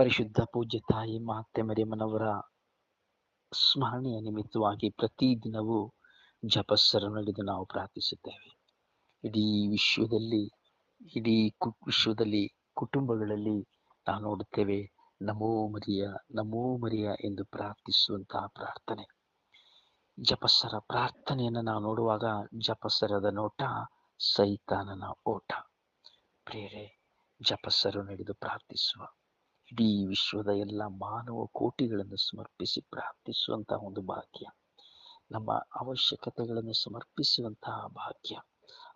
ಪರಿಶುದ್ಧ ಪೂಜ್ಯ ತಾಯಿ ಮಾತೆ ಮರಿಯಮ್ಮನವರ ಸ್ಮರಣೆಯ ನಿಮಿತ್ತವಾಗಿ ಪ್ರತಿದಿನವೂ ದಿನವೂ ನಡೆದು ನಾವು ಪ್ರಾರ್ಥಿಸುತ್ತೇವೆ. ಇಡೀ ವಿಶ್ವದಲ್ಲಿ, ಇಡೀ ಕು, ವಿಶ್ವದಲ್ಲಿ, ಕುಟುಂಬಗಳಲ್ಲಿ ನಾವು ನೋಡುತ್ತೇವೆ, ನಮೋ ಮರಿಯ ನಮೋ ಮರಿಯ ಎಂದು ಪ್ರಾರ್ಥಿಸುವಂತಹ ಪ್ರಾರ್ಥನೆ. ಜಪಸ್ಸರ ಪ್ರಾರ್ಥನೆಯನ್ನು ನಾವು ನೋಡುವಾಗ ಜಪಸ್ಸರದ ನೋಟ ಸೈತಾನನ ಓಟ. ಪ್ರೇರೆ ಜಪಸ್ಸರು ನಡೆದು ಪ್ರಾರ್ಥಿಸುವ. ಇಡೀ ವಿಶ್ವದ ಎಲ್ಲ ಮಾನವ ಕೋಟಿಗಳನ್ನು ಸಮರ್ಪಿಸಿ ಪ್ರಾರ್ಥಿಸುವಂತಹ ಒಂದು ಭಾಗ್ಯ. ನಮ್ಮ ಅವಶ್ಯಕತೆಗಳನ್ನು ಸಮರ್ಪಿಸುವಂತಹ ಭಾಗ್ಯ.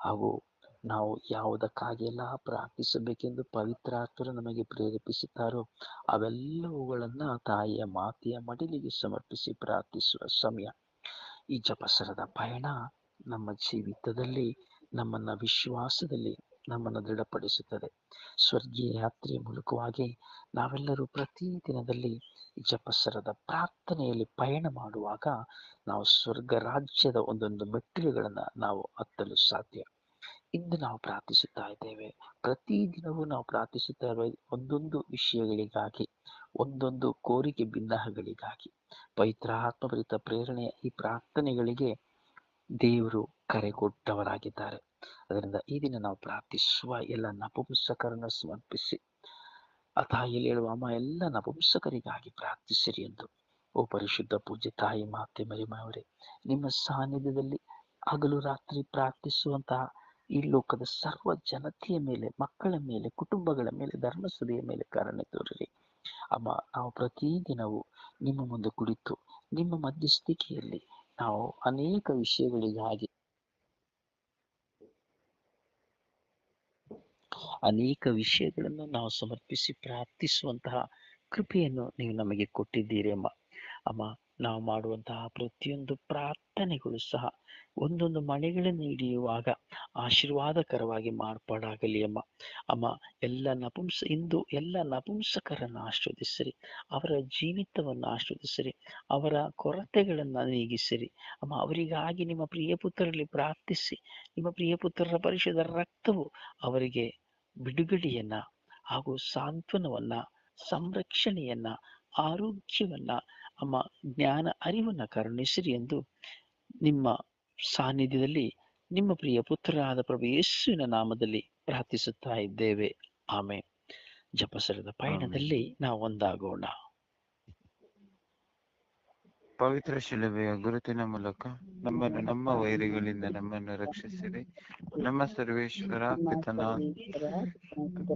ಹಾಗೂ ನಾವು ಯಾವುದಕ್ಕಾಗಿ ಎಲ್ಲ ಪ್ರಾರ್ಥಿಸಬೇಕೆಂದು ಪವಿತ್ರಾತ್ಮರು ನಮಗೆ ಪ್ರೇರೇಪಿಸುತ್ತಾರೋ ಅವೆಲ್ಲವುಗಳನ್ನು ತಾಯಿಯ ಮಾತೆಯ ಮಡಿಲಿಗೆ ಸಮರ್ಪಿಸಿ ಪ್ರಾರ್ಥಿಸುವ ಸಮಯ. ಈ ಜಪಸರದ ಪಯಣ ನಮ್ಮ ಜೀವಿತದಲ್ಲಿ, ನಮ್ಮನ್ನ ವಿಶ್ವಾಸದಲ್ಲಿ ನಮ್ಮನ್ನು ದೃಢಪಡಿಸುತ್ತದೆ. ಸ್ವರ್ಗೀಯ ಯಾತ್ರೆಯ ಮೂಲಕವಾಗಿ ನಾವೆಲ್ಲರೂ ಪ್ರತಿ ದಿನದಲ್ಲಿ ಜಪಸರದ ಪ್ರಾರ್ಥನೆಯಲ್ಲಿ ಪಯಣ ಮಾಡುವಾಗ ನಾವು ಸ್ವರ್ಗ ರಾಜ್ಯದ ಒಂದೊಂದು ಮೆಟ್ಟಿಲುಗಳನ್ನು ನಾವು ಹತ್ತಲು ಸಾಧ್ಯ. ಇಂದು ನಾವು ಪ್ರಾರ್ಥಿಸುತ್ತಾ ಇದ್ದೇವೆ. ಪ್ರತಿದಿನವೂ ನಾವು ಪ್ರಾರ್ಥಿಸುತ್ತಾ ಇರುವ ಒಂದೊಂದು ವಿಷಯಗಳಿಗಾಗಿ, ಒಂದೊಂದು ಕೋರಿಕೆ ಭಿನ್ನಹಗಳಿಗಾಗಿ ಪವಿತ್ರಾತ್ಮಭರಿತ ಪ್ರೇರಣೆಯ ಈ ಪ್ರಾರ್ಥನೆಗಳಿಗೆ ದೇವರು ಕರೆ ಕೊಟ್ಟವರಾಗಿದ್ದಾರೆ. ಅದರಿಂದ ಈ ದಿನ ನಾವು ಪ್ರಾರ್ಥಿಸುವ ಎಲ್ಲ ನಪುಂಸಕರನ್ನು ಸಮರ್ಪಿಸಿ. ಆ ತಾಯಿಯಲ್ಲಿ ಹೇಳುವ, ಅಮ್ಮ, ಎಲ್ಲ ನಪುಂಸಕರಿಗಾಗಿ ಪ್ರಾರ್ಥಿಸಿರಿ ಎಂದು. ಓ ಪರಿಶುದ್ಧ ಪೂಜೆ ತಾಯಿ, ಮಾತೆ ಮರಿಮಾವರೇ ನಿಮ್ಮ ಸಾನ್ನಿಧ್ಯದಲ್ಲಿ ಹಗಲು ರಾತ್ರಿ ಪ್ರಾರ್ಥಿಸುವಂತಹ ಈ ಲೋಕದ ಸರ್ವ ಜನತೆಯ ಮೇಲೆ, ಮಕ್ಕಳ ಮೇಲೆ, ಕುಟುಂಬಗಳ ಮೇಲೆ ಧರ್ಮಸಭೆಯ ಮೇಲೆ ಕಾರಣ ತೋರಿರಿ. ಅಮ್ಮ, ನಾವು ಪ್ರತಿದಿನವೂ ನಿಮ್ಮ ಮುಂದೆ ಕುಳಿತು ನಿಮ್ಮ ಮಧ್ಯಸ್ಥಿಕೆಯಲ್ಲಿ ನಾವು ಅನೇಕ ವಿಷಯಗಳಿಗಾಗಿ ಅನೇಕ ವಿಷಯಗಳನ್ನು ನಾವು ಸಮರ್ಪಿಸಿ ಪ್ರಾರ್ಥಿಸುವಂತಹ ಕೃಪೆಯನ್ನು ನೀವು ನಮಗೆ ಕೊಟ್ಟಿದ್ದೀರಿ ಅಮ್ಮ. ಅಮ್ಮ, ನಾವು ಮಾಡುವಂತಹ ಪ್ರತಿಯೊಂದು ಪ್ರಾರ್ಥನೆಗಳು ಸಹ ಒಂದೊಂದು ಮಳೆಗಳನ್ನು ಹಿಡಿಯುವಾಗ ಆಶೀರ್ವಾದಕರವಾಗಿ ಮಾರ್ಪಾಡಾಗಲಿ ಅಮ್ಮ. ಅಮ್ಮ, ಎಲ್ಲ ನಪುಂಸ, ಇಂದು ಎಲ್ಲ ನಪುಂಸಕರನ್ನು ಆಶ್ರವದಿಸಿರಿ. ಅವರ ಜೀವಿತವನ್ನು ಆಶ್ರವದಿಸಿರಿ. ಅವರ ಕೊರತೆಗಳನ್ನು ನೀಗಿಸಿರಿ. ಅಮ್ಮ, ಅವರಿಗಾಗಿ ನಿಮ್ಮ ಪ್ರಿಯ ಪುತ್ರರಲ್ಲಿ ಪ್ರಾರ್ಥಿಸಿ. ನಿಮ್ಮ ಪ್ರಿಯ ಪುತ್ರರ ಪರಿಶುದ್ಧ ರಕ್ತವು ಅವರಿಗೆ ಬಿಡುಗಡೆಯನ್ನ ಹಾಗೂ ಸಾಂತ್ವನವನ್ನ ಸಂರಕ್ಷಣೆಯನ್ನ ಆರೋಗ್ಯವನ್ನ ಅಮ್ಮ ಜ್ಞಾನ ಅರಿವನ್ನ ಕರುಣಿಸಿರಿ ಎಂದು ನಿಮ್ಮ ಸಾನ್ನಿಧ್ಯದಲ್ಲಿ ನಿಮ್ಮ ಪ್ರಿಯ ಪುತ್ರರಾದ ಪ್ರಭು ಯೇಸುವಿನ ನಾಮದಲ್ಲಿ ಪ್ರಾರ್ಥಿಸುತ್ತಾ ಇದ್ದೇವೆ. ಆಮೆ ಜಪಸರದ ಪಯಣದಲ್ಲಿ ನಾವು ಒಂದಾಗೋಣ ಪವಿತ್ರ ಶಿಲುಬೆಯ ಗುರುತಿನ ಮೂಲಕ ನಮ್ಮನ್ನು ನಮ್ಮ ವೈರಿಗಳಿಂದ ನಮ್ಮನ್ನು ರಕ್ಷಿಸಿರಿ. ನಮ್ಮ ಸರ್ವೇಶ್ವರ ಪಿತನ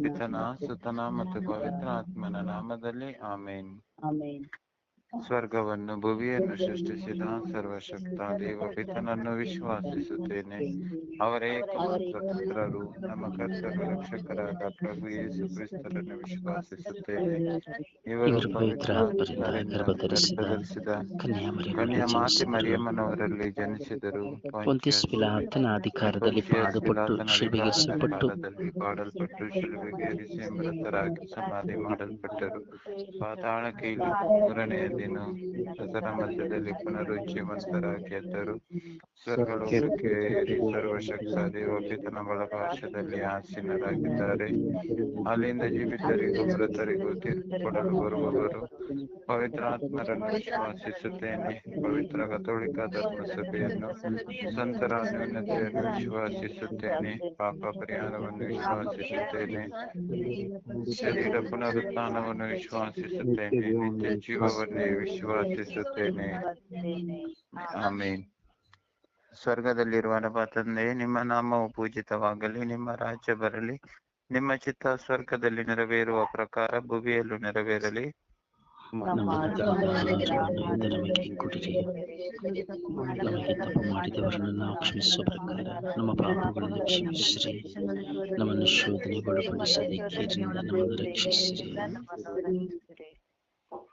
ಪಿತನ, ಸುತನ ಮತ್ತು ಪವಿತ್ರ ಆತ್ಮನ ನಾಮದಲ್ಲಿ ಆಮೇನ್. ಸ್ವರ್ಗವನ್ನು ಭುವಿಯನ್ನು ಸೃಷ್ಟಿಸಿದ ಸರ್ವಶಕ್ತ ದೇವ ಪಿತನನ್ನು ವಿಶ್ವಾಸಿಸುತ್ತೇನೆ ಅವರೇ ಸ್ವತಂತ್ರರು ನಮ್ಮ ಕರ್ತರು ರಕ್ಷಕರಾದ ಪ್ರಭು ಯೇಸು ಕ್ರಿಸ್ತರನ್ನು ವಿಶ್ವಾಸಿಸುತ್ತೇನೆ ಇವರು ಕನ್ಯಾಮರಿಯರಲ್ಲಿ ಕನ್ಯಾ ಮಾತೆ. ಮರಿಯಮ್ಮನವರಲ್ಲಿ ಜನಿಸಿದರು. ಪಿಲಾತನ ಅಧಿಕಾರದಲ್ಲಿ ಪಾಡುಪಟ್ಟು ಶಿಲ್ಬೆಗೇರಿಸಲ್ಪಟ್ಟು ಪಾಡಲ್ಪಟ್ಟು ಶಿಲುಬೆಗೇರಿಸಿ ಮೃತರಾಗಿ ಸಮಾಧಿ ಮಾಡಲ್ಪಟ್ಟರು. ಪಾತಾಳಕ್ಕೆ ಮೂರನೆಯ ದಿನ ಅದರ ಮಧ್ಯದಲ್ಲಿ ಪುನರುಜ್ಜೀವಂತರಾಗಿ ಗೆದ್ದರು. ಸ್ವರ್ಗಲೋಕಕ್ಕೆ ಏರಿ ಸರ್ವಶಕ್ತ ದೇವಪಿತನ ಬಲಪಾಶದಲ್ಲಿ ಆಸೀನರಾಗಿದ್ದಾರೆ. ಅಲ್ಲಿಂದ ಜೀವಿತರಿಗೂ ಮೃತರಿಗೂ ತೀರ್ಪು ಕೊಡಲು ಬರುವವರು ಪವಿತ್ರಾತ್ಮರನ್ನು ವಿಶ್ವಾಸಿಸುತ್ತೇನೆ. ಪವಿತ್ರ ಕಥೋಳಿಕ ಧರ್ಮಸಭೆಯನ್ನು ಸಂತರ ನ್ಯೂನತೆಯನ್ನು ವಿಶ್ವಾಸಿಸುತ್ತೇನೆ. ಪಾಪ ಪರಿಹಾರವನ್ನು ವಿಶ್ವಾಸಿಸುತ್ತೇನೆ. ಶರೀರ ಪುನರುತ್ಥಾನವನ್ನು ವಿಶ್ವಾಸಿಸುತ್ತೇನೆ. ನಿತ್ಯ ಜೀವವನ್ನೇ ವಿಶ್ವಾಸಿಸುತ್ತೇನೆ ಆಮೇನ್ ಸ್ವರ್ಗದಲ್ಲಿರುವ ನಮ್ಮ ತಂದೆ ನಿಮ್ಮ ನಾಮವು ಪೂಜಿತವಾಗಲಿ ನಿಮ್ಮ ರಾಜ್ಯ ಬರಲಿ ನಿಮ್ಮ ಚಿತ್ತ ಸ್ವರ್ಗದಲ್ಲಿ ನೆರವೇರುವ ಪ್ರಕಾರ ಭುವಿಯಲ್ಲೂ ನೆರವೇರಲಿ ನಮ್ಮ ಮಾಡಿದವರನ್ನು ಕ್ಷಮಿಸುವ ಪ್ರಕಾರ ಪಾಪಗಳನ್ನು ಕ್ಷಮಿಸಿರಿ ನಮ್ಮನ್ನು ಶೋಧನೆಗೊಳಪಡಿಸದೆ ಕೀರಿನಿಂದ ನಮ್ಮನ್ನು ರಕ್ಷಿಸಿರಿ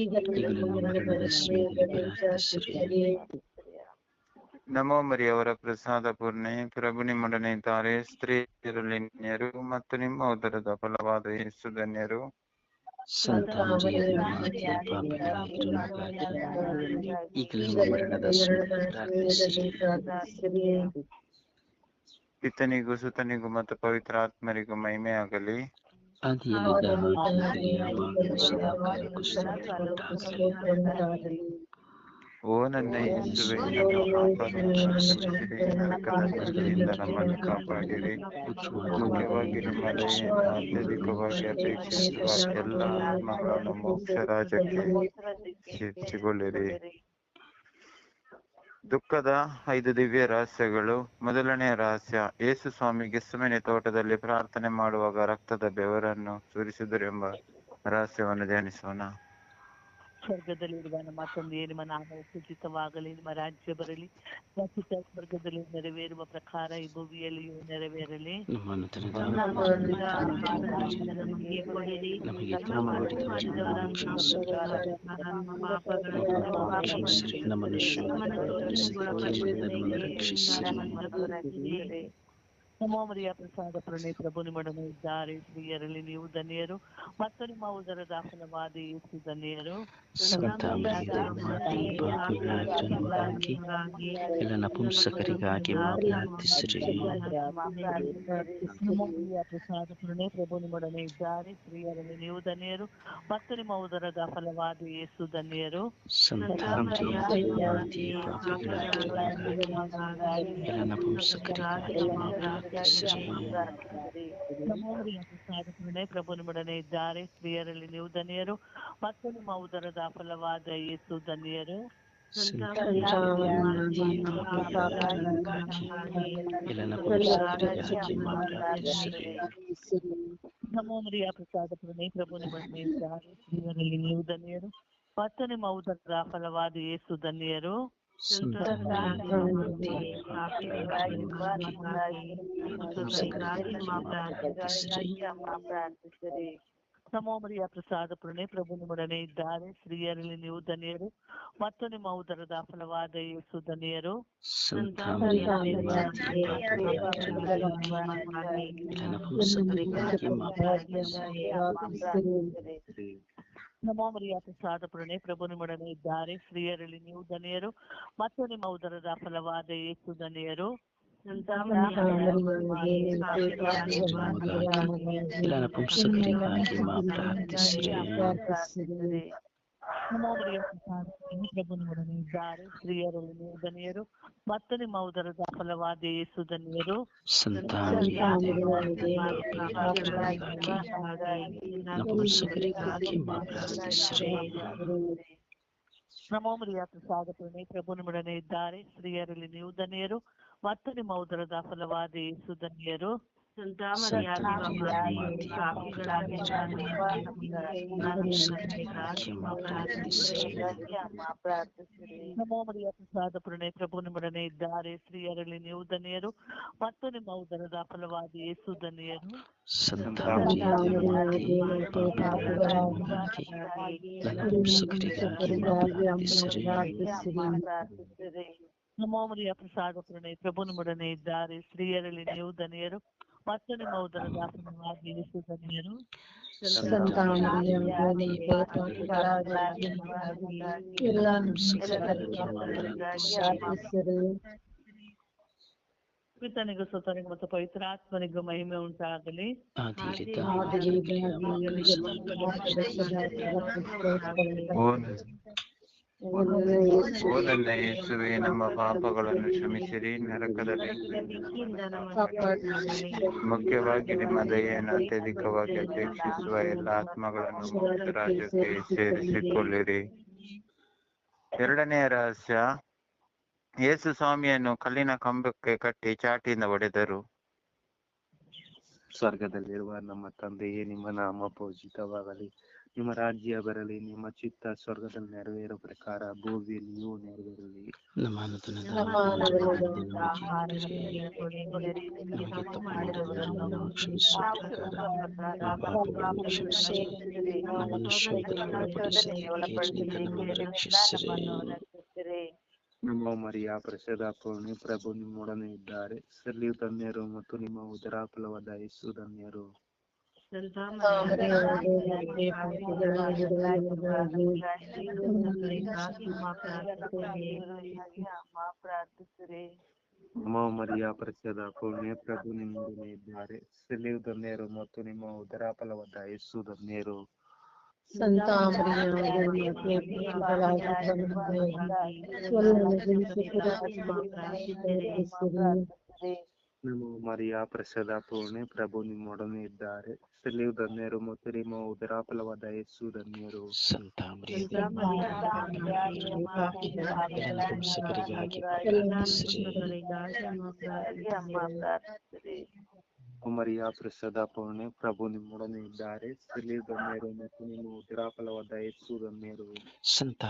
ಈಗಲೂ ಮರಣದ ನಮೋ ಮರಿಯವರ ಪ್ರಸಾದ ಪೂರ್ಣೆ ಪ್ರಭು ನಿಮ್ಮೊಡನೆ ಇದ್ದಾರೆ ಸ್ತ್ರೀಯರಲ್ಲಿ ಧನ್ಯರು ಮತ್ತು ನಿಮ್ಮ ಉದರದ ಫಲವಾದ ಯೇಸು ಧನ್ಯರು. ಈಗಲೂ ಮರಣದ ಪ್ರಾರ್ಥಿಸಿರಿ ಪಿತನಿಗೂ ಸುತನಿಗೂ ಮತ್ತು ಪವಿತ್ರ ಆತ್ಮರಿಗೂ ಮಹಿಮೆ ಆಗಲಿ ಆದಿಯಲ್ಲಿದ್ದ ಹಾಗೆ ಯಾವಾಗಲೂ ಸದಾಕಾಲಕ್ಕೂ ಸ್ತೋತ್ರವುಂಟಾಗಲಿ. ಓ ನನ್ನ ಯೇಸುವೆ ನಮ್ಮ ಪಾಪಗಳನ್ನು ಕ್ಷಮಿಸಿರಿ ನರಕದ ದೃಷ್ಟಿಯಿಂದ ನಮ್ಮನ್ನು ಕಾಪಾಡಿರಿ ಮುಖ್ಯವಾಗಿ ನಿಮ್ಮ ದಯೆಯನ್ನು ಅತ್ಯಧಿಕವಾಗಿ ಅಪೇಕ್ಷಿಸುವ ಎಲ್ಲ ಆತ್ಮಗಳನ್ನು ಮೋಕ್ಷ ರಾಜ್ಯಕ್ಕೆ ಸೇರಿಸಿಕೊಳ್ಳಿರಿ ದುಃಖದ ಐದು ದಿವ್ಯ ರಹಸ್ಯಗಳು. ಮೊದಲನೆಯ ರಹಸ್ಯ, ಯೇಸು ಸ್ವಾಮಿ ಗೆಸ್ಸುಮನೆ ತೋಟದಲ್ಲಿ ಪ್ರಾರ್ಥನೆ ಮಾಡುವಾಗ ರಕ್ತದ ಬೆವರನ್ನು ಸುರಿಸಿದರು ಎಂಬ ರಹಸ್ಯವನ್ನು ಧ್ಯಾನಿಸೋಣ. ಸ್ವರ್ಗದಲ್ಲಿರುವ ನಮ್ಮ ತಂದೆಯೇ ನಿಮ್ಮ ನಾಮ ಪೂಜಿತವಾಗಲಿ ನಿಮ್ಮ ರಾಜ್ಯ ಬರಲಿ ರಚಿತ ಸ್ವರ್ಗದಲ್ಲಿ ನೆರವೇರುವ ಪ್ರಕಾರ ಈ ಭೂಮಿಯಲ್ಲಿಯೂ ನೆರವೇರಲಿ ನಮ್ಮನ್ನು ಶೋಧನೆಯಿಂದ ನಮ್ಮನ್ನು ರಕ್ಷಿಸಿರಿ ನಮೋ ಮರಿಯ ಪ್ರಸಾದ ಪ್ರಣಯ ಪ್ರಭು ನಿಮ್ಮೊಡನೆ ಇದ್ದಾರೆ ಸ್ತ್ರೀಯರಲ್ಲಿ ನೀವು ಧನ್ಯರು. ಮತ್ತು ನಿಮ್ಮ ಉದರ ಫಲವಾದ ಯೇಸು ಧನ್ಯರು. ಎಲ್ಲ ನಪುಂಸಕರಿಗಾಗಿ ಪ್ರಾರ್ಥಿಸಿರಿ ಪ್ರಸಾದ ಪ್ರಣಯ ಪ್ರಭು ನಿಮ್ಮೊಡನೆ ಇದ್ದಾರೆ ಸ್ತ್ರೀಯರಲ್ಲಿ ನೀವು ಧನ್ಯರು. ಮತ್ತು ನಿಮ್ಮ ಉದರದ ಫಲವಾದ ಯೇಸು ಧನ್ಯರು. ಎಲ್ಲ ನಪುಂಸಕರಿಗಾಗಿ ಮಾ ಪ್ರಾರ್ಥಿಸಿರಿ ನಮೋ ಮರಿಯ ಪ್ರಸಾದ ಪ್ರಣಯ ಪ್ರಭು ನಿಮ್ಮೊಡನೆ ಇದ್ದಾರೆ. ಸ್ತ್ರೀಯರಲ್ಲಿ ನೀವು ಧನ್ಯರು. ಮತ್ತು ನಿಮ್ಮ ಉದರದ ಫಲವಾದ ಯೇಸು ಧನ್ಯರು. ನಮೋಮರಿಯ ಪ್ರಸಾದ ಪ್ರಣಯ ಪ್ರಭು ನಿಮ್ಮನೆ ಇದ್ದಾರೆ. ಸ್ತ್ರೀಯರಲ್ಲಿ ನೀವು ಧನ್ಯರು. ಮತ್ತು ನಿಮ್ಮ ಉದರದ ಫಲವಾದ ಯೇಸು ಧನ್ಯರು. ಸಂತ ಮರಿಯ ಮಾತೆ ಪಾಪಿಗಳಾಗಿರೋ ನಮಗಾಗಿ ಮಾ ಪ್ರಾರ್ಥಿಸಿರಿ ನಮೋ ಮರಿಯ ಪ್ರಸಾದ ಪುರಣೆ ಪ್ರಭು ನಿಮ್ಮೊಡನೆ ಇದ್ದಾರೆ. ಸ್ತ್ರೀಯರಲ್ಲಿ ನೀವು ಧನ್ಯರು. ಮತ್ತು ನಿಮ್ಮ ಉದರದ ಫಲವಾದ ಯೇಸು ಧನ್ಯರು. ಸಂತ ಮರಿಯ ಮಾತೆ ಪಾಪಿಗಳಾಗಿರೋ ನಮಗಾಗಿ ಎಲ್ಲ ನಪುಂಸಕರಿಗಾಗಿ ಮಾ ಪ್ರಾರ್ಥಿಸಿರಿ ನಮೋ ಮರಿಯ ಪ್ರಸಾದ ಪ್ರಣಯ ಪ್ರಭು ನಿಮ್ಮೊಡನೆ ಇದ್ದಾರೆ. ಸ್ತ್ರೀಯರಲ್ಲಿ ನೀವು ಧನ್ಯರು ಮತ್ತು ನಿಮ್ಮ ಉದರದ ಫಲವಾದ ಏಸು ಧನ್ಯರು. ನಪುಂಸಕರಿಗಾಗಿ ಮಾ ಪ್ರಾರ್ಥಿಸಿರಿ. ನಮೋ ಮರಿಯ ಪ್ರಸಾದ ಪ್ರಣಯ ಪ್ರಭು ನಿಮ್ಮೊಡನೆ ಇದ್ದಾರೆ ಸ್ತ್ರೀಯರಲ್ಲಿ ಧನಿಯರು ಮತ್ತು ನಿಮ್ಮ ಉದರದ ಫಲವಾದ ಯೇಸು ಧನ್ಯರು ಸಂತ ಮರಿಯ ಪಾಪಿಗಳಾಗಿರೋ ನಪುಂಸಕರಿಗಾಗಿ ಮಾ ಪ್ರಾರ್ಥಿಸಿರಿ ನಮೋ ಮರಿಯ ಪ್ರಸಾದ ಪ್ರಣಯ ಪ್ರಭು ನಿಮ್ಮೊಡನೆ ಇದ್ದಾರೆ ಸ್ತ್ರೀಯರಲ್ಲಿ ನೀವು ಧನ್ಯರು ಮತ್ತು ನಿಮ್ಮ ಉದರದ ಫಲವಾದ ಯೇಸು ಧನ್ಯರು ಪ್ರಸಾದ ಪ್ರಣಯ ಪ್ರಭು ನಿಮ್ಮೊಡನೆ ಇದ್ದಾರೆ ಸ್ತ್ರೀಯರಲ್ಲಿ ನೀವು ಧನ್ಯರು ಮತ್ತು ನಿಮ್ಮ ಉದರದ ಫಲವಾದ ಯೇಸು ಧನ್ಯರು ನಮೋ ಮರಿಯ ಪ್ರಸಾದ ಪ್ರಣಯ ಪ್ರಭು ನಿಮ್ಮೊಡನೆ ಇದ್ದಾರೆ ಸ್ತ್ರೀಯರಲ್ಲಿ ನೀವು ಧನ್ಯರು ಮತ್ತು ನಿಮ್ಮ ಉದರದ ಫಲವಾದ ಯೇಸು ಧನ್ಯರು ಸಂತ ಮರಿಯ ಎಲ್ಲ ನಪುಂಸಕರಿಗಾಗಿ ಮಾ ಪ್ರಾರ್ಥಿಸಿರಿ ಪಿತನಿಗೂ ಸುತನಿಗೂ ಮತ್ತು ಪವಿತ್ರ ಆತ್ಮನಿಗೂ ಮಹಿಮೆ ಉಂಟಾಗಲಿ ಆದಿಯಲ್ಲಿದ್ದ ಓ ಓ ಯೇಸುವೆ ನಮ್ಮ ಪಾಪಗಳನ್ನು ಕ್ಷಮಿಸಿರಿ ನರಕದ ಬೆಂಕಿಯಿಂದ ಮುಖ್ಯವಾಗಿ ನಿಮ್ಮ ದಯೆಯನ್ನು ಅತ್ಯಧಿಕವಾಗಿ ಅಪೇಕ್ಷಿಸುವ ಎಲ್ಲ ಆತ್ಮಗಳನ್ನು ರಾಜ್ಯಕ್ಕೆ ಸೇರಿಸಿಕೊಳ್ಳಿರಿ. ಎರಡನೆಯ ರಹಸ್ಯ ಯೇಸು ಸ್ವಾಮಿಯನ್ನು ಕಲ್ಲಿನ ಕಂಬಕ್ಕೆ ಕಟ್ಟಿ ಚಾಟಿಯಿಂದ ಹೊಡೆದರು. ಸ್ವರ್ಗದಲ್ಲಿರುವ ನಮ್ಮ ತಂದೆಯೇ ನಿಮ್ಮ ನಾಮ ಪೂಜಿತವಾಗಲಿ. ನಿಮ್ಮ ರಾಜ್ಯ ಬರಲಿ ನಿಮ್ಮ ಚಿತ್ತ ಸ್ವರ್ಗದಲ್ಲಿ ನೆರವೇರೋ ಪ್ರಕಾರ ಭೂಮಿಯಲ್ಲಿಯೂ ನೆರವೇರಲಿ. ನಮ್ಮ ನಮ್ಮ ಮರಿಯ ಪ್ರಸಾದ ಪೂರ್ಣಿ ಪ್ರಭು ನಿಮ್ಮೊಡನೆ ಇದ್ದಾರೆ. ಸಲ್ಲಿಯು ಧನ್ಯರು ಮತ್ತು ನಿಮ್ಮ ಉದರ ಫಲವಾದ ಯೇಸು ಧನ್ಯರು. ಮರಿಯ ಪ್ರಸಾದ ಪೂರ್ಣಿ ಪ್ರಭು ನಿಮ್ಮೊಡನೆ ಇದ್ದಾರೆ. ಸಿಲಿವ್ ಧನ್ಯರು ಮತ್ತು ನಿಮ್ಮ ಉದರ ಫಲವಾದ ಯೇಸು ಧನ್ಯರು. ನಮ್ಮ ಮರಿಯ ಪ್ರಸಾದ ಪೂರ್ಣೆ ಪ್ರಭು ನಿಮ್ಮೊಡನೆ ಇದ್ದಾರೆ ಸಲ್ಲಿಯು ಧನ್ಯರು ಮತ್ತು ನಿಮ್ಮ ಉದರ ಫಲವಾದ ಯೇಸು ಧನ್ಯರು ಸಂತ ಮರಿಯ ಪ್ರಸಾದ ಪೂರ್ಣಿ ಪ್ರಭು ನಿಮ್ಮೊಡನೆ ಇದ್ದಾರೆ ಸಲ್ಲಿಯು ಧನ್ಯರು ಮತ್ತು ನಿಮ್ಮ ಉದರ ಫಲವಾದ ಯೇಸು ಧನ್ಯರು ಸಂತ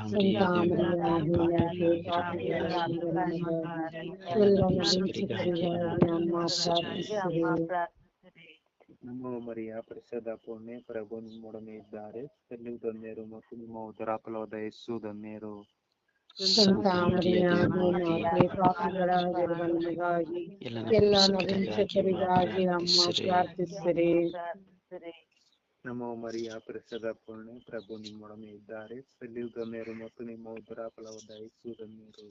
ನಮ್ಮ ಮರಿಯ ಪ್ರಸಾದ ಪೂರ್ಣಿ ಪ್ರಭು ನಿಮ್ಮೊಡನೆ ಇದ್ದಾರೆ ಸಲ್ಲಿಯು ಧನ್ಯರು ಮತ್ತು ನಿಮ್ಮ ಉದರ ಫಲವಾದ ಯೇಸು ಪ್ರಾರ್ಥಿಸಿರಿ ನಮ್ಮ ಮರಿಯ ಪ್ರಸಾದ ಪೂರ್ಣಿ ಪ್ರಭು ನಿಮ್ಮೊಡನೆ ಇದ್ದಾರೆ ಸಲ್ಲಿಯು ಧನ್ಯರು ಮತ್ತು ನಿಮ್ಮ ಉದರ ಫಲವಾದ ಯೇಸು ಧನ್ಯರು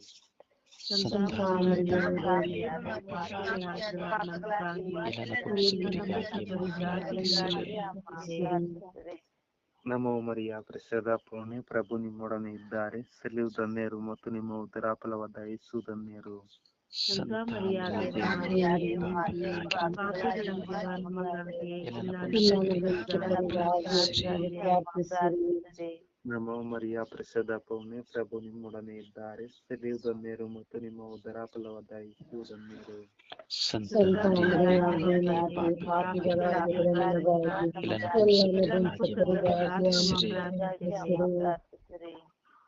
ನಮ್ಮ ಮರಿಯ ಪ್ರಸಾದ ಪೂರ್ಣಿ ಪ್ರಭು ನಿಮ್ಮೊಡನೆ ಇದ್ದಾರೆ. ಸಲಿಯು ಧನ್ಯರು ಮತ್ತು ನಿಮ್ಮ ಉದರ ಫಲವಾದ ಯೇಸು ಧನ್ಯರು. ನಮ್ಮ ಮರಿಯ ಪ್ರಸಾದ ಪೂರ್ಣಿ ಪ್ರಭು ನಿಮ್ಮೊಡನೆ ಇದ್ದಾರೆ. ಸಲ್ಲಿಯು ಧನ್ಯರು ಮತ್ತು ನಿಮ್ಮ ಉದರ ಫಲವಾದ ಯೇಸು ಧನ್ಯರು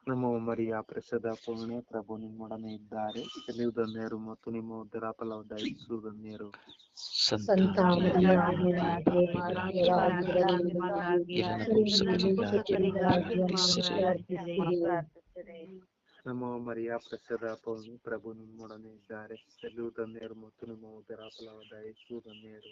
ನಮ್ಮ ಮರಿಯ ಪ್ರಸಾದ ಪೂರ್ಣ ಪ್ರಭು ನಿಮ್ಮೊಡನೆ ಇದ್ದಾರೆ. ನೀವು ಧನ್ಯರು ಮತ್ತು ನಿಮ್ಮ ಉದ್ದರ ಫಲವಾದ ಯೇಸು ಧನ್ಯರು. ನಮ್ಮ ಮರಿಯ ಪ್ರಸಾದ ಪೂರ್ಣಿ ಪ್ರಭು ನಿಮ್ಮೊಡನೆ ಇದ್ದಾರೆ. ಸಲ್ಲಿಯು ಧನ್ಯರು ಮತ್ತು ನಿಮ್ಮ ಉದರ ಫಲವಾದ ಯೇಸು ಧನ್ಯರು.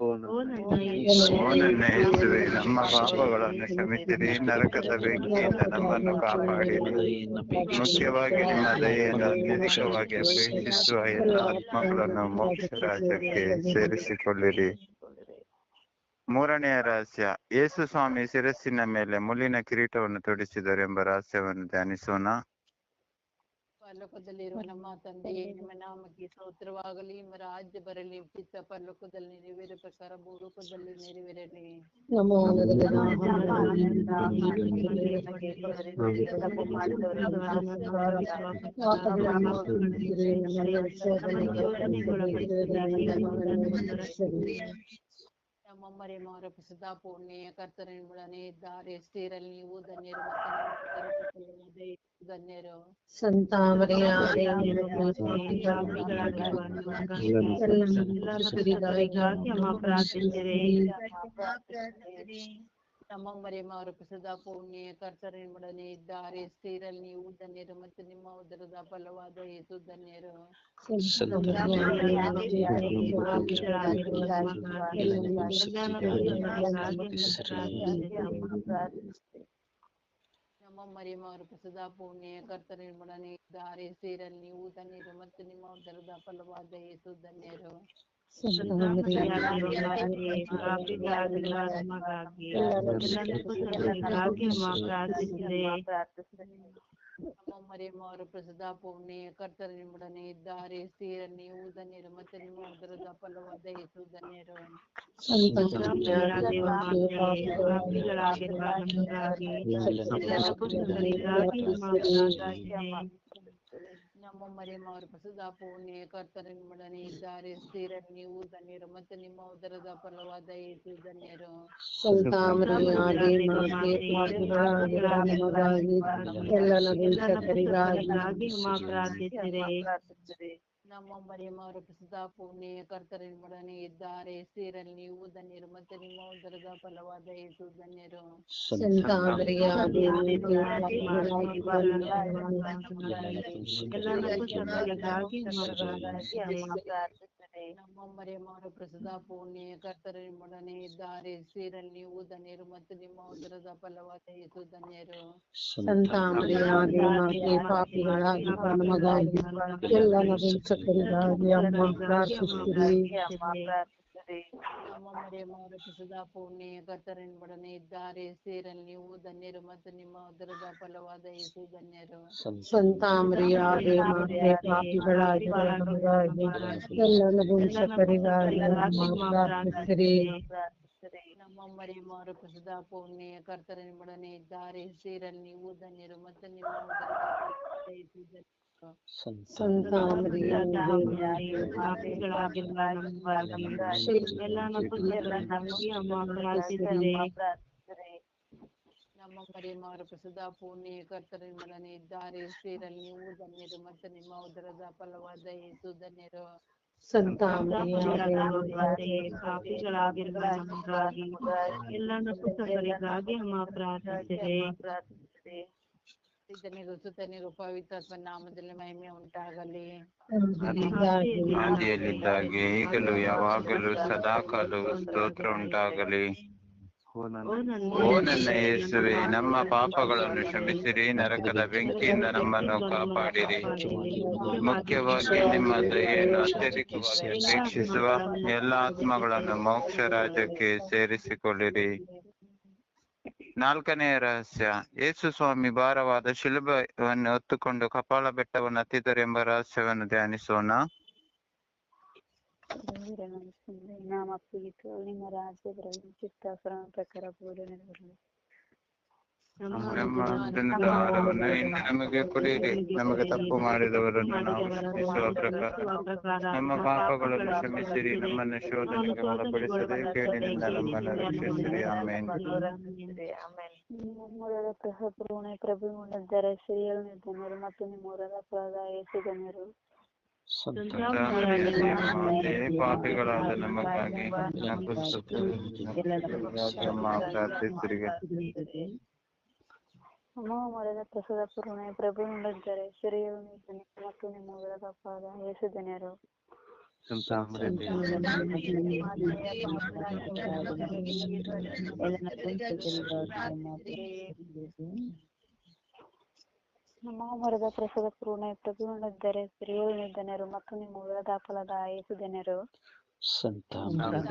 ಸುತನಿಗೂ ಮತ್ತು ಪವಿತ್ರಾತ್ಮರಿಗೂ ಮಹಿಮೆಯಾಗಲಿ ಆದಿಯಾಗಿ ಯಾವಾಗಲೂ ಸದಾ ಕಾಲಕ್ಕೂ ಸ್ತೋತ್ರವಾಗಲಿ. ಓ ನನ್ನ ಓ ನನ್ನ ಯೇಸುವೆ ನಮ್ಮ ಪಾಪಗಳನ್ನು ಕ್ಷಮಿಸಿರಿ. ನರಕದ ಬೆಂಕಿಯಿಂದ ನಮ್ಮನ್ನು ಕಾಪಾಡಿರಿ ಮುಖ್ಯವಾಗಿ ನಿಮ್ಮ ದಯೆಯನ್ನು ನಿರೀಕ್ಷವಾಗಿ ಪ್ರೀತಿಸುವ ಎಲ್ಲ ಆತ್ಮಗಳನ್ನು ಮೋಕ್ಷ ರಾಜ್ಯಕ್ಕೆ ಸೇರಿಸಿಕೊಳ್ಳಿರಿ. ಮೂರನೆಯ ರಹಸ್ಯ. ಯೇಸು ಸ್ವಾಮಿ ಶಿರಸ್ಸಿನ ಮೇಲೆ ಮುಳ್ಳಿನ ಕಿರೀಟವನ್ನು ತೊಡಿಸಿದರು ಎಂಬ ರಹಸ್ಯವನ್ನು ಧ್ಯಾನಿಸೋಣ. ಪರಲೋಕದಲ್ಲಿರುವ ನಮ್ಮ ತಂದೆಯೇ ನಿಮ್ಮ ನಾಮಕ್ಕೆ ಸ್ತೋತ್ರವಾಗಲಿ ನಿಮ್ಮ ರಾಜ್ಯ ಬರಲಿ ನಿಮ್ಮ ಚಿತ್ತ ಪರಲೋಕದಲ್ಲಿ ನೆರವೇರ ಪ್ರಕಾರ ಭೂಲೋಕದಲ್ಲಿ ನೆರವೇರಲಿ ನಮೋ ನಮ್ಮ ಮರೆಮಾರ ಪ್ರಸಿದ್ಧ ಪುಣ್ಯ ಕರ್ತನಿಂಬಳನೆ ಇದ್ದಾರೆ ಸ್ತ್ರೀರಲ್ಲಿ ನೀವು ಧನ್ಯರು ಮತ್ತು ನಿಮ್ಮ ನಮ್ಮ ಮರೆಮಾರ ಪ್ರಸಿದ್ಧ ಪುಣ್ಯ ಕರ್ತನಿಂಬಳನೆ ಇದ್ದಾರೆ. ಸ್ತ್ರೀರಲ್ಲಿ ನೀವು ಧನ್ಯರು ಮತ್ತು ನಿಮ್ಮ ಉದರದ ಫಲವಾದ ಯೇಸು ಧನ್ಯರು ನಮ್ಮ ಮರಿಯಮಾರು ಪ್ರಸದ ಪುಣ್ಯ ಕರ್ತನಿಂಬಳನೆ ಇದ್ದಾರೆ. ಸ್ತ್ರೀರಲ್ಲಿ ನೀವು ಧನ್ಯರು ಮತ್ತು ನಿಮ್ಮ ಉದರದ ಫಲವಾದ ಯೇಸು ಧನ್ಯರು ನಮ್ಮ ಮರಿಯಮ್ಮ ಅವರ ಪ್ರಸಿದ್ಧ ಪೂರ್ಣೆ ಕರ್ತನ ನಿಮ್ಮೊಡನೆ ಇದ್ದಾರೆ ಸ್ತ್ರೀಯರಲ್ಲಿ ನೀವು ಧನ್ಯರು ಮತ್ತೆ ನಿಮ್ಮ ಉದರದ ಫಲವಾದ ಯೇಸು ಧನ್ಯರು ನಮ್ಮ ಮರಿಯಮ್ಮ ಅವರ ಪ್ರಸಿದ್ಧ ಪೂರ್ಣೆ ಕರ್ತನ ನಿಮ್ಮೊಡನೆ ಇದ್ದಾರೆ. ಸ್ತ್ರೀಯರಲ್ಲಿ ನೀವು ಧನ್ಯರು ಮತ್ತೆ ನಿಮ್ಮ ಉದರದ ಫಲವಾದ ಏಸು ಧನ್ಯರು. ಎಲ್ಲ ನಗುಂಸಕರಿಗಾಗಿ ನಮ್ಮ ಮರಿಯಮ್ಮ ಅವರ ಪ್ರಸಿದ್ಧ ಪುಣ್ಯ ಕರ್ತನ ನಿಮ್ಮೊಡನೆ ಇದ್ದಾರೆ ಸೇರಲ್ಲಿ ನೀವು ಧನ್ಯರು ಮತ್ತೆ ನಿಮ್ಮ ಉದರದ ಫಲವಾದ ಯೇಸು ಧನ್ಯರು ನಮ್ಮ ಮರಿಯಮ್ಮ ಪ್ರಸಾದ ಪೂರ್ಣೆಯ ಪೂರ್ಣೆ ಕರ್ತರ ನಿಮ್ಮೊಡನೆ ಇದ್ದಾರೆ. ಸ್ತ್ರೀಯರಲ್ಲಿ ನೀವು ಧನ್ಯರು ಮತ್ತು ನಿಮ್ಮ ಉದರದ ಫಲವಾದ ಯೇಸು ಧನ್ಯರು. ಸಂತ ನಮಗಾಗಿ ಎಲ್ಲ ಅಮ್ಮ ಪ್ರಾರ್ಥಿಸಿರಿ ನಮ್ಮ ಮರಿಯಮ್ಮ ಅವರ ಪ್ರಸಿದ್ಧ ಬಡನೆ ಕರ್ತರ ಇದ್ದಾರೆ. ಸೇರಲ್ ನೀವು ಧನ್ಯರು ಮತ್ತು ನಿಮ್ಮ ಉದರದ ಫಲವಾದ ಯೇಸು ಧನ್ಯರು. ಸಂತಾಮರಿಯಾಗಿ ಪ್ರಾರ್ಥಿಸಿರಿ. ನಮ್ಮ ಮರಿಯಮ್ಮ ಅವರ ಪ್ರಸಿದ್ಧ ಪೂರ್ಣೆ ಕರ್ತರ ನಿಮ್ಮೊಡನೆ ಇದ್ದಾರೆ. ಸೇರಲ್ಲಿ ನೀವು ಧನ್ಯರು ಮತ್ತು ನಿಮ್ಮ ಉದರದ ಫಲವಾದ ಯೇಸು ಧನ್ಯರು. ಸಂತಾಮರಿಯಾಗಿ ನಮ್ಮ ಮರಿಯಮ್ಮ ಅವರ ಪ್ರಸಿದ್ಧ ಪೂರ್ಣಿ ಕರ್ತರ ನಿಮ್ಮೊಡನೆ ಇದ್ದಾರೆ. ಶ್ರೀರಲ್ಲಿ ನೀವು ಧನ್ಯರು ಮತ್ತು ನಿಮ್ಮ ಉದರದ ಫಲವಾದ ಯೇಸು ಧನ್ಯರು. ಸಂತಾಮರಿಯಾಗಿ ಪಾಪಿಗಳಾಗಿರುವ ನಮಗಾಗಿ. ಎಲ್ಲ ಪ್ರಾರ್ಥಿಸಿದೆ ಇದನಿಗೂ ಸುತನಿಗೂ ಪವಿತ್ರಾತ್ಮ ನಾಮದಲ್ಲಿ ಮಹಿಮೆ ಉಂಟಾಗಲಿ. ಆದಿಯಲ್ಲಿದ್ದಾಗೆ ಈಗಲೂ ಯಾವಾಗಲೂ ಸದಾಕಾಲೂ ಸ್ತೋತ್ರ ಉಂಟಾಗಲಿ. ಓ ನನ್ನ ಓ ಯೇಸುವೆ ನಮ್ಮ ಪಾಪಗಳನ್ನು ಕ್ಷಮಿಸಿರಿ ನರಕದ ಬೆಂಕಿಯಿಂದ ನಮ್ಮನ್ನು ಕಾಪಾಡಿರಿ. ಮುಖ್ಯವಾಗಿ ನಿಮ್ಮ ದಯೆಯನ್ನು ಅತ್ಯಧಿಕವಾಗಿ ಅಪೇಕ್ಷಿಸುವ ಎಲ್ಲ ಆತ್ಮಗಳನ್ನು ಮೋಕ್ಷ ರಾಜ್ಯಕ್ಕೆ ಸೇರಿಸಿಕೊಳ್ಳಿರಿ. ನಾಲ್ಕನೆಯ ರಹಸ್ಯ. ಯೇಸು ಸ್ವಾಮಿ ಭಾರವಾದ ಶಿಲುಬವನ್ನು ಹೊತ್ತುಕೊಂಡು ಕಪಾಲ ಬೆಟ್ಟವನ್ನು ಹತ್ತಿದರೆಂಬ ರಹಸ್ಯವನ್ನು ಧ್ಯಾನಿಸೋಣ. ನಾಮ ಪ್ರೀತು ನಿಮ್ಮ ರಾಜ್ಯದಲ್ಲಿ ಚಿತ್ತ ಪ್ರಕಾರ ಪೂರ್ಣ ನಮ್ಮ ಆಹಾರವನ್ನು ಇಂದು ನಮಗೆ ಕೊಡಿರಿ ನಮಗೆ ತಪ್ಪು ಮಾಡಿದವರನ್ನು ನಾವು ಕ್ಷಮಿಸುವ ಪ್ರಕಾರ ನಮ್ಮ ಪಾಪಗಳನ್ನು ಕ್ಷಮಿಸಿರಿ. ನಮ್ಮನ್ನು ಶೋಧನೆಗೆ ಒಳಪಡಿಸದೆ ಕೇಳಿನಿಂದ ನಮ್ಮನ್ನು ರಕ್ಷಿಸಿರಿ. ಆಮೇನ್. ನಿಮ್ಮ ಪ್ರಹ ಪ್ರಸಪೂರ್ಣ ಪ್ರಭು ಉಳ್ಳದ್ದಾರೆ ಸ್ತ್ರೀಯರು ನಿರ್ಧನರು ಮತ್ತು ನಿಮ್ಮೂರರ ಮೂರದ ಅಪರಾಧ ಯೇಸು ಧನ್ಯರು ಪಾಪಿಗಳಾದ ನಮಗಾಗಿ ನಮ್ಮ ಪ್ರಾರ್ಥಿಸರಿಗೆ ನಮ್ಮ ಮೂರದ ಪ್ರಸದ ಪೂರ್ಣ ಪ್ರಭು ಉಳ್ಳದ್ದಾರೆ ಸ್ತ್ರೀಯರು ನಿರ್ಧನರು ಮತ್ತು ನಿಮ್ಮ ಮೂರದ ಅಪರಾಧ ಯೇಸು ಧನ್ಯರು ನಮ್ಮ ಮರದ ಪ್ರಸದ ಪೂರ್ಣ ಪ್ರಭು ಉಳ್ಳದ್ದಾರೆ ಸ್ತ್ರೀಯರು ನಿರ್ಧನರು ಮತ್ತು ನಿಮ್ಮ ಮೂರದ ಫಲದ ಯೇಸು ಧನ್ಯರು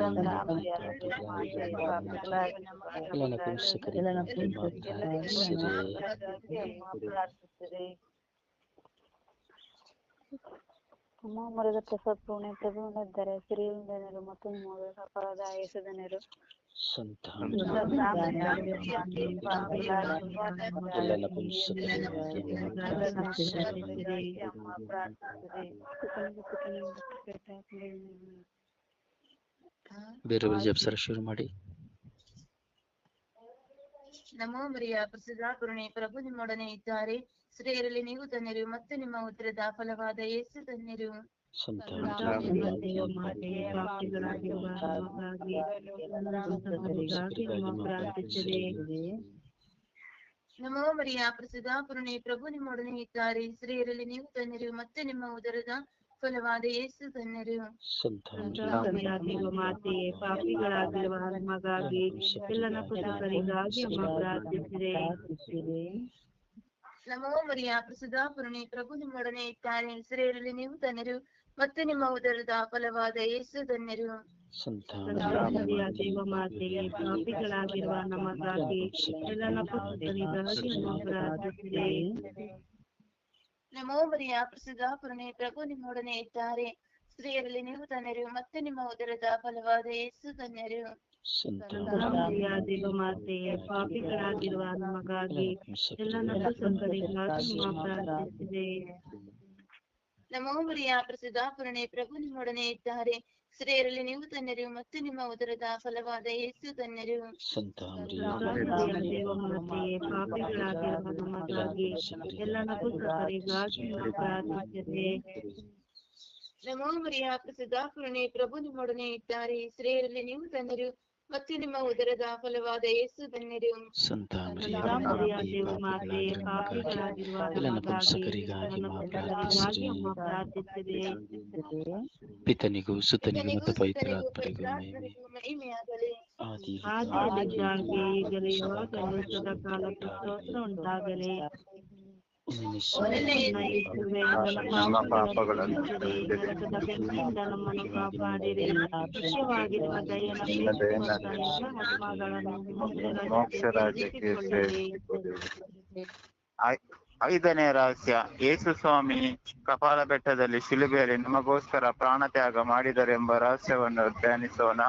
ನಮ್ಮ ಮರದ ಪ್ರಸದ ಪೂರ್ಣ ಪ್ರಭು ಉಳ್ಳದ್ದಾರೆ ಸ್ತ್ರೀಯರು ನಿರ್ಧನರು ಮತ್ತು ನಿಮ್ಮ ಮೂರದ ಫಲದ ಯೇಸು ಧನ್ಯರು ಬೇರೆ ಬೇರೆ ಜಪ್ಸರ ಶುರು ಮಾಡಿ. ನಮೋ ಮರಿಯ ಪ್ರಸಿದ್ಧ ಕರುಣೆ ಪ್ರಭು ನಿಮ್ಮೊಡನೆ ಇದ್ದಾರೆ. ಸ್ತ್ರೀಯರಲ್ಲಿ ನೀವು ಧನ್ಯರು ಮತ್ತು ನಿಮ್ಮ ಉದರದ ಫಲವಾದ ಯೇಸು ಧನ್ಯರು ಪ್ರಾರ್ಥಿಸಿದೆ ನಮೋ ಮರಿಯ ಪ್ರಸಿದ್ಧ ಕರುಣೆ ಪ್ರಭು ನಿಮ್ಮೊಡನೆ ಇದ್ದಾರೆ. ಸ್ತ್ರೀಯರಲ್ಲಿ ನೀವು ಧನ್ಯರು ಮತ್ತು ನಿಮ್ಮ ಉದರದ ಫಲವಾದ ಯೇಸು ಧನ್ಯರು ಮಾತೆಯೇ ಪಾಪಿಗಳಾಗಿರುವ ನಮಗಾಗಿ ಎಲ್ಲನ ಅಮ್ಮ ಪ್ರಾರ್ಥಿಸಿದೆ ನಮೋ ಮರಿಯ ಪ್ರಸಿದ್ಧ ಪ್ರಭು ನಿಮ್ಮೊಡನೆ ಇದ್ದಾರೆ ಹೆಸರೇರಲಿ ನೀವು ಧನ್ಯರು ಮತ್ತು ನಿಮ್ಮ ಉದರದ ಫಲವಾದ ಯೇಸು ಧನ್ಯರು. ಸಂತಾನರಾಗಿರುವ ಮಾತೆಯೇ ಪಾಪಿಗಳಾಗಿರುವ ನಮಗಾಗಿ ಎಲ್ಲ ನಪುಸಕರಿಗಾಗಿ ಅಮ್ಮ ಪ್ರಾರ್ಥಿಸಿದೆ ನಮೋ ಮರಿಯ ಪ್ರಸಿದ್ಧ ಪುರಣೆ ಪ್ರಭು ನಿಮ್ಮೊಡನೆ ಇದ್ದಾರೆ. ಸ್ತ್ರೀಯರಲ್ಲಿ ನೀವು ತನ್ನರು ಮತ್ತೆ ನಿಮ್ಮ ಉದರದ ಫಲವಾದ ಯೇಸು ತನ್ನರು ಪಾಪಿಗಳಾಗಿರುವ ನಮಗಾಗಿ ಎಲ್ಲ ಪ್ರಸಿದ್ಧ ಪುರಣೆ ಪ್ರಭು ನಿಮ್ಮೊಡನೆ ಇದ್ದಾರೆ. ಸ್ತ್ರೀಯರಲ್ಲಿ ನೀವು ಧನ್ಯರು ಮತ್ತು ನಿಮ್ಮ ಉದರದ ಫಲವಾದ ಯೇಸು ಧನ್ಯರು ನಮೋ ಮರಿಯ ಪ್ರಸಿದ್ಧ ಪ್ರಭು ನಿಮ್ಮೊಡನೆ ಇದ್ದಾರೆ ಸ್ತ್ರೀಯರಲ್ಲಿ ನೀವು ಧನ್ಯರು ಮತ್ತು ನಿಮ್ಮ ಉದರದ ಫಲವಾದ ಯೇಸು ಧನ್ಯರು ಸಂತಾಮರಿಯ ದೇವಮಾತೆಯೇ ಪಾಪಿಗಳಾಗಿರುವ ನಮಗಾಗಿ ಎಲ್ಲ ನಮ್ಮ ಸಂಕಟಗಳಿಗಾಗಿ ನಿಮ್ಮ ಪ್ರಾರ್ಥಿಸಿದೆ ಪಿತನಿಗೂ ಸುತನಿಗೂ ಮತ್ತು ನಿನಗೂ ಸುತ್ತನಿಗೂ ಪವಿತ್ರಾತ್ಮರಿಗೂ ಮಹಿಮೆ ಪವಿತ್ರಾತ್ಮರಿಗೂ ಮಹಿಮೆಯಾಗಲಿ ಆದಿ ಆದಿಯಲ್ಲಿದ್ದಾಗೆ ಈಗಲೂ ಯಾವಾಗಲೂ ಸದಾಕಾಲ ಸ್ತೋತ್ರ ಉಂಟಾಗಲಿ ನನ್ನ ಪಾಪಗಳನ್ನು ಮೋಕ್ಷ ರಾಜ್ಯಕ್ಕೆ ಐದನೇ ರಹಸ್ಯ ಯೇಸು ಸ್ವಾಮಿ ಕಪಾಲ ಬೆಟ್ಟದಲ್ಲಿ ಶಿಲುಬೆಯಲ್ಲಿ ನಮಗೋಸ್ಕರ ಪ್ರಾಣತ್ಯಾಗ ಮಾಡಿದರೆಂಬ ರಹಸ್ಯವನ್ನು ಧ್ಯಾನಿಸೋಣ.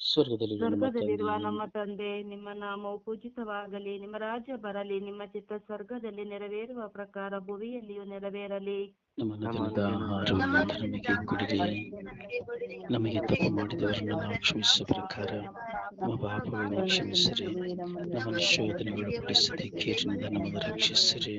ಸ್ವರ್ಗದಲ್ಲಿರುವ ನಮ್ಮ ತಂದೆ. ನಿಮ್ಮ ನಾಮವು ಪೂಜಿತವಾಗಲಿ ನಿಮ್ಮ ರಾಜ್ಯ ಬರಲಿ ನಿಮ್ಮ ಚಿತ್ತ ಸ್ವರ್ಗದಲ್ಲಿ ನೆರವೇರುವ ಪ್ರಕಾರ ಭುವಿಯಲ್ಲಿಯೂ ನೆರವೇರಲಿ. ನಮ್ಮ ದಿನದ ಆಹಾರವನ್ನು ನಮಗೆ ಕೊಡಿರಿ. ನಮಗೆ ತಪ್ಪು ಮಾಡಿದವರನ್ನು ನಾವು ಕ್ಷಮಿಸುವ ಪ್ರಕಾರ ನಮ್ಮ ಪಾಪಗಳನ್ನು ಕ್ಷಮಿಸಿರಿ. ನಮ್ಮನ್ನು ಶೋಧನೆಗೆ ಒಳಪಡಿಸದೆ ಕೇರಿನಿಂದ ನಮ್ಮನ್ನು ರಕ್ಷಿಸಿರಿ.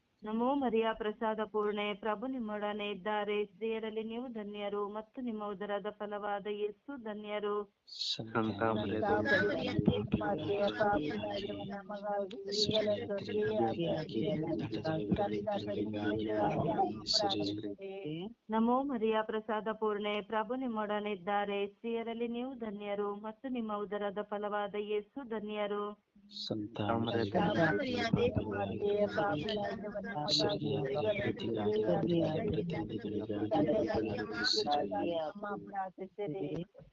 ನಮೋ ಮರಿಯಾ ಪ್ರಸಾದ ಪೂರ್ಣೆ ಪ್ರಭು ನಿಮ್ಮೊಡನೆ ಇದ್ದಾರೆ. ಸ್ತ್ರೀಯರಲ್ಲಿ ನೀವು ಧನ್ಯರು ಮತ್ತು ನಿಮ್ಮ ಉದರದ ಫಲವಾದ ಯೇಸು ಧನ್ಯರು. ನಮೋ ಮರಿಯಾ ಪ್ರಸಾದ ಪೂರ್ಣೆ ಪ್ರಭು ನಿಮ್ಮೊಡನೆ ಇದ್ದಾರೆ. ಸ್ತ್ರೀಯರಲ್ಲಿ ನೀವು ಧನ್ಯರು ಮತ್ತು ನಿಮ್ಮ ಉದರದ ಫಲವಾದ ಯೇಸು ಧನ್ಯರು.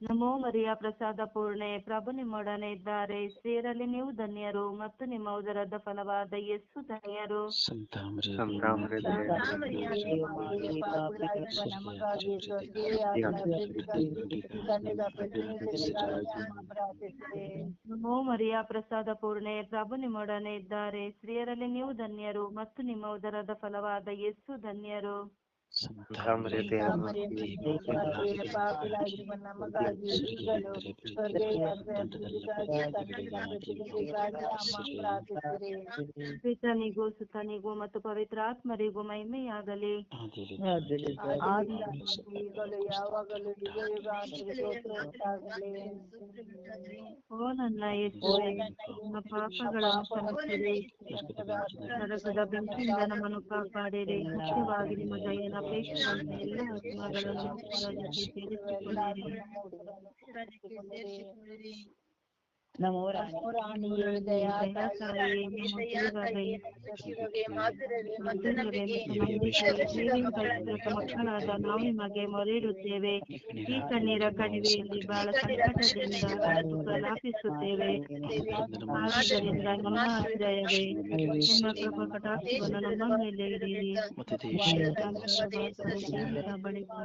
ನಮೋ ಮರಿಯ ಪ್ರಸಾದ ಪೂರ್ಣೆ ಪ್ರಭು ನಿಮ್ಮೊಡನೆ ಇದ್ದಾರೆ ಸ್ತ್ರೀಯರಲ್ಲಿ ನೀವು ಧನ್ಯರು ಮತ್ತು ನಿಮ್ಮ ಉದರದ ಫಲವಾದ ಯೇಸು ಧನ್ಯರು ನಮೋ ಮರಿಯ ಪ್ರಸಾದ ಪೂರ್ಣೆ ಪ್ರಭು ನಿಮ್ಮೊಡನೆ ಇದ್ದಾರೆ. ಸ್ತ್ರೀಯರಲ್ಲಿ ನೀವು ಧನ್ಯರು ಮತ್ತು ನಿಮ್ಮ ಉದರದ ಫಲವಾದ ಯೇಸು ಧನ್ಯರು. ಸಂತಾಮರೆತೆಯ ಪಾಪಿಗಳಾಗಿರುವ ನಮಗಾಗಿ ಈಗಲೂ ಪಿತನಿಗೂ ಸುತನಿಗೂ ಮತ್ತು ಪವಿತ್ರಾತ್ಮರಿಗೂ ಮಹಿಮೆಯಾಗಲಿ ಈಗಲೂ ಯಾವಾಗಲೂ ಯುಗ ಯುಗಾಂತರಿಗೂ ಸ್ತೋತ್ರವಾಗಲಿ. ಓ ನನ್ನ ಯೇಸುವೆ ನನ್ನ ಪಾಪಗಳ ಕ್ಷಮಿಸಿರಿ ನರಕದ ಬೆಂಕಿಯಿಂದ ನಮ್ಮನ್ನು ಕಾಪಾಡಿರಿ ಮುಖ್ಯವಾಗಿ ನಿಮ್ಮ ದಯನ ಅಪೇಕ್ಷೆಯನ್ನು ಎಲ್ಲ ಆತ್ಮಗಳನ್ನು ಸ್ವರ್ಗಕ್ಕೆ ಸೇರಿಸಿಕೊಳ್ಳಿರಿ ನಮೋ ರಾಣಿ ರಾಣಿಯೇ ದಯಾ ದಯಾತಾಯಿಯೇ, ನಮ್ಮ ದೇವರೇ, ಶಿವಗೆ ಮಾತುರವೇ ಮತ್ತು ಮಧುರವೇ ನಮಗೆ ಮತ್ತು ಜೀವನ ಬಯಸುವ ಮಕ್ಕಳಾದ ನಾವು ನಿಮಗೆ ಮೊರೆಯಿಡುತ್ತೇವೆ ಈ ಕಣ್ಣೀರ ಕಣಿವೆಯಲ್ಲಿ ಬಹಳ ಸಂಕಟದಿಂದ ಪ್ರಲಾಪಿಸುತ್ತೇವೆ ಆದ್ದರಿಂದ ನಮ್ಮ ಆಶ್ರಯವೇ ನಿಮ್ಮ ಕೃಪಾ ಕಟಾಕ್ಷವನ್ನು ನಮ್ಮ ಮೇಲೆ ಇಡಿರಿ ಮತ್ತು ದೇಶ ದೇವರ ಬಳಿಕ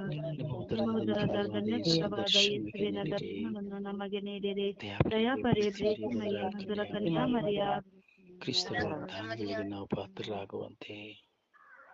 ನಿಮ್ಮ ಉದರದ ಧನ್ಯಕರವಾದ ಯೇಸುವಿನ ದರ್ಶನವನ್ನು ನಮಗೆ ನೀಡಿರಿ ದಯಾಪರಿ ಕನ್ಯಾಮರಿಯ ಕ್ರಿಸ್ತರ ವಾಗ್ದಾನಗಳಿಗೆ ನಾವು ಪಾತ್ರರಾಗುವಂತೆ.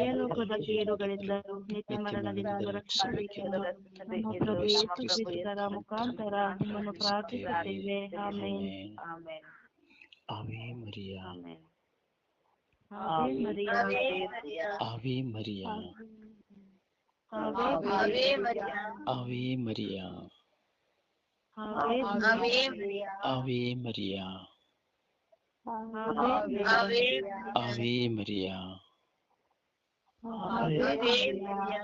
ಏಲೋಕದ ಕೇಡುಗಳಿಂದಲೂ ನಿತ್ಯ ಮರಣದಿಂದ ರಕ್ಷಿಸಬೇಕೆಂದು ನಮ್ಮ ಪ್ರಭು ಯೇಸು ಕ್ರಿಸ್ತರ ಮುಖಾಂತರ ನಿಮ್ಮನ್ನು ಪ್ರಾರ್ಥಿಸುತ್ತೇವೆ ಆಮೇನ್ ಆಮೇನ್ ಆವೆ ಮರಿಯ ಆಮೇನ್ ಆವೆ ಮರಿಯ ಆವೆ ಮರಿಯ ಆವೆ ಆವೆ ಮರಿಯ ಆವೆ ಮರಿಯ Hallelujah.